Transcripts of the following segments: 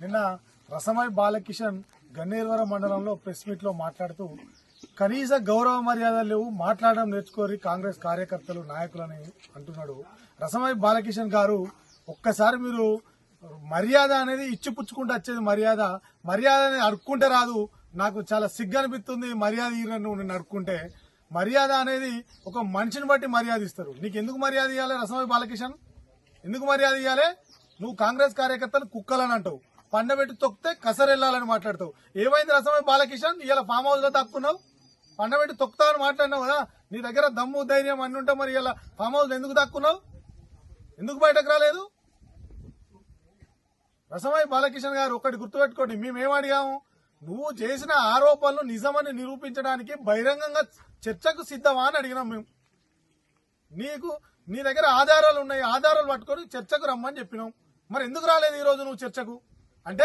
నిన్న రసమై బాలకిషన్ గన్నేరువరం మండలంలో ప్రెస్ మీట్లో మాట్లాడుతూ కనీస గౌరవ మర్యాదలు లేవు మాట్లాడడం నేర్చుకోరి కాంగ్రెస్ కార్యకర్తలు నాయకులని అంటున్నాడు. రసమై బాలకిషన్ గారు ఒక్కసారి మీరు మర్యాద అనేది ఇచ్చిపుచ్చుకుంటూ వచ్చేది మర్యాద. మర్యాద అనేది అడుక్కుంటే రాదు. నాకు చాలా సిగ్గు అనిపిస్తుంది మర్యాద నువ్వు నిన్ను అడుక్కుంటే. మర్యాద అనేది ఒక మనిషిని బట్టి మర్యాద ఇస్తారు. నీకు ఎందుకు మర్యాద ఇవ్వాలి రసమై బాలకిషన్? ఎందుకు మర్యాద ఇవ్వాలి నువ్వు కాంగ్రెస్ కార్యకర్తలు కుక్కలని అంటావు. పండబెట్టి తొక్కితే కసరెళ్ళాలని మాట్లాడతావు. ఏమైంది రసమవి బాలకిషన్? ఇలా ఫామ్ హౌస్లో తక్కున్నావు పండబెట్టి తొక్కుతావని మాట్లాడినావు కదా? నీ దగ్గర దమ్ము ధైర్యం అన్ని ఉంటే మరి ఇలా ఫామ్ హౌస్ ఎందుకు తక్కున్నావు ఎందుకు బయటకు రాలేదు? రసమయ్య బాలకిషన్ గారు ఒకటి గుర్తుపెట్టుకోండి. మేమేం అడిగాము? నువ్వు చేసిన ఆరోపణలు నిజమని నిరూపించడానికి బహిరంగంగా చర్చకు సిద్ధమా అని అడిగినాం మేము. నీకు నీ దగ్గర ఆధారాలు ఉన్నాయి ఆధారాలు పట్టుకొని చర్చకు రమ్మని చెప్పినాం. మరి ఎందుకు రాలేదు ఈ రోజు నువ్వు చర్చకు? అంటే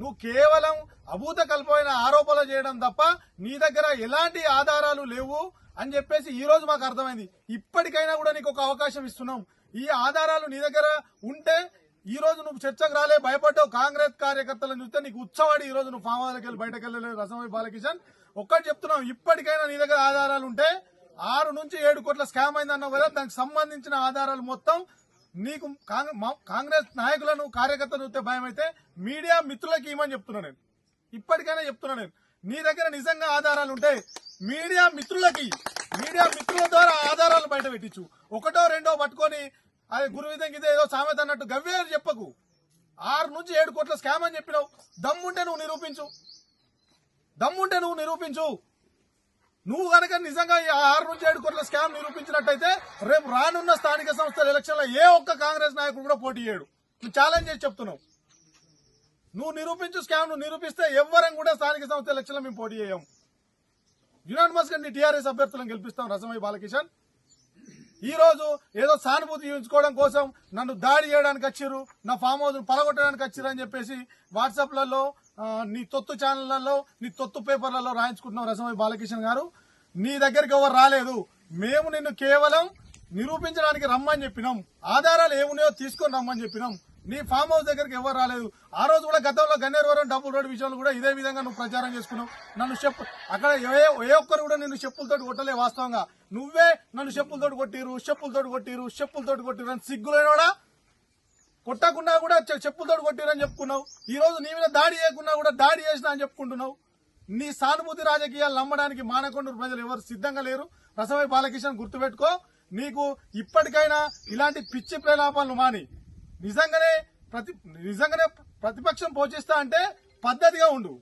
నువ్వు కేవలం అభూత కల్పమైన ఆరోపణలు చేయడం తప్ప నీ దగ్గర ఎలాంటి ఆధారాలు లేవు అని చెప్పేసి ఈ రోజు మాకు అర్థమైంది. ఇప్పటికైనా కూడా నీకు ఒక అవకాశం ఇస్తున్నాం. ఈ ఆధారాలు నీ దగ్గర ఉంటే ఈ రోజు నువ్వు చర్చకు రాలే భయపడ్డావు. కాంగ్రెస్ కార్యకర్తలను చూస్తే నీకు ఉత్సవాడి ఈ రోజు నువ్వు ఫామ్ హౌస్కి వెళ్ళి బయటకు వెళ్ళలేదు రసమై బాలకిషన్. ఒక్కటి చెప్తున్నావు ఇప్పటికైనా నీ దగ్గర ఆధారాలు ఉంటే ఆరు నుంచి ఏడు కోట్ల స్కామ్ అయిందన్నావు కదా దానికి సంబంధించిన ఆధారాలు మొత్తం నీకు మా- కాంగ్రెస్ నాయకులను కార్యకర్తలు చూస్తే భయం అయితే మీడియా మిత్రులకి ఇవ్వమని చెప్తున్నా నేను. ఇప్పటికైనా చెప్తున్నా నేను. నీ దగ్గర నిజంగా ఆధారాలు ఉంటే మీడియా మిత్రులకి మీడియా మిత్రుల ద్వారా ఆధారాలు బయట పెట్టించు. ఒకటో రెండో పట్టుకొని అది గురు విధంగా ఇదే ఏదో సామెత అన్నట్టు గవ్వేరు చెప్పకు. ఆరు నుంచి ఏడు కోట్ల స్కామ్ అని చెప్పినావు. దమ్ముంటే నువ్వు నిరూపించు. దమ్ముంటే నువ్వు నిరూపించు. నువ్వు కనుక నిజంగా ఈ ఆరు నుంచి ఏడు కోట్ల స్కామ్ నిరూపించినట్టయితే రేపు రానున్న స్థానిక సంస్థల ఎలక్షన్లో ఏ ఒక్క కాంగ్రెస్ నాయకుడు కూడా పోటీ చేయడు. నువ్వు ఛాలెంజ్ చేసి చెప్తున్నావు. నువ్వు నిరూపించు స్కామ్ నువ్వు నిరూపిస్తే ఎవ్వరం కూడా స్థానిక సంస్థల ఎలక్షన్లో మేము పోటీ చేయం యునానిమస్గా టీఆర్ఎస్ అభ్యర్థులను గెలిపిస్తాం రసమై బాలకిషన్. ఈ రోజు ఏదో సానుభూతి చూపించుకోవడం కోసం నన్ను దాడి చేయడానికి వచ్చిర్రు నా ఫామ్ హౌస్ పలగొట్టడానికి వచ్చిర్రు అని చెప్పేసి వాట్సాప్లలో నీ తొత్తు ఛానళ్ళలో నీ తొత్తు పేపర్లలో రాయించుకుంటున్నాం రసమయ్య బాలకిషన్ గారు. నీ దగ్గరికి ఎవరు రాలేదు. మేము నిన్ను కేవలం నిరూపించడానికి రమ్మని చెప్పినాం. ఆధారాలు ఏమున్నాయో తీసుకొని రమ్మని చెప్పినాం. నీ ఫామ్ హౌస్ దగ్గరికి ఎవరు రాలేదు? ఆ రోజు కూడా గతంలో గన్నేరువరం డబుల్ రోడ్ విషయంలో కూడా ఇదే విధంగా నువ్వు ప్రచారం చేసుకున్నావు. నన్ను చెప్పు అక్కడ ఏ ఏ ఒక్కరు కూడా నిన్ను చెప్పులతోటి కొట్టలే వాస్తవంగా. నువ్వే నన్ను చెప్పులతోటి కొట్టిరు చెప్పులతోటి కొట్టిరు చెప్పులతోటి కొట్టిరు అని సిగ్గులేనోడా? కొట్టకుండా కూడా చెప్పులతోటి కొట్టిరని చెప్పుకున్నావు. ఈ రోజు నీ మీద దాడి చేయకుండా కూడా దాడి చేసినా అని చెప్పుకుంటున్నావు. నీ సానుభూతి రాజకీయాలు నమ్మడానికి మానకొండూరు ప్రజలు ఎవరు సిద్ధంగా లేరు. రసమై బాలకిషన్ గుర్తుపెట్టుకో నీకు ఇప్పటికైనా ఇలాంటి పిచ్చి ప్రలాపాలను మాని. నిజంగానే ప్రతి నిజంగానే ప్రతిపక్షం పోషిస్తా అంటే పద్ధతిగా ఉండు.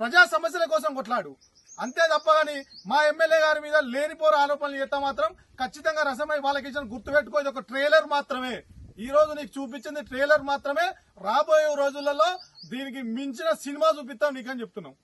ప్రజా సమస్యల కోసం కొట్లాడు. అంతే తప్ప గాని మా ఎమ్మెల్యే గారి మీద లేనిపోరు ఆరోపణలు చేస్తా మాత్రం ఖచ్చితంగా రసమై బాలకిషన్ గుర్తుపెట్టుకో ఇది ఒక ట్రైలర్ మాత్రమే. ఈ రోజు నీకు చూపించింది ట్రైలర్ మాత్రమే. రాబోయే రోజులలో దీనికి మించిన సినిమా చూపిస్తాం నీకని చెప్తున్నాం.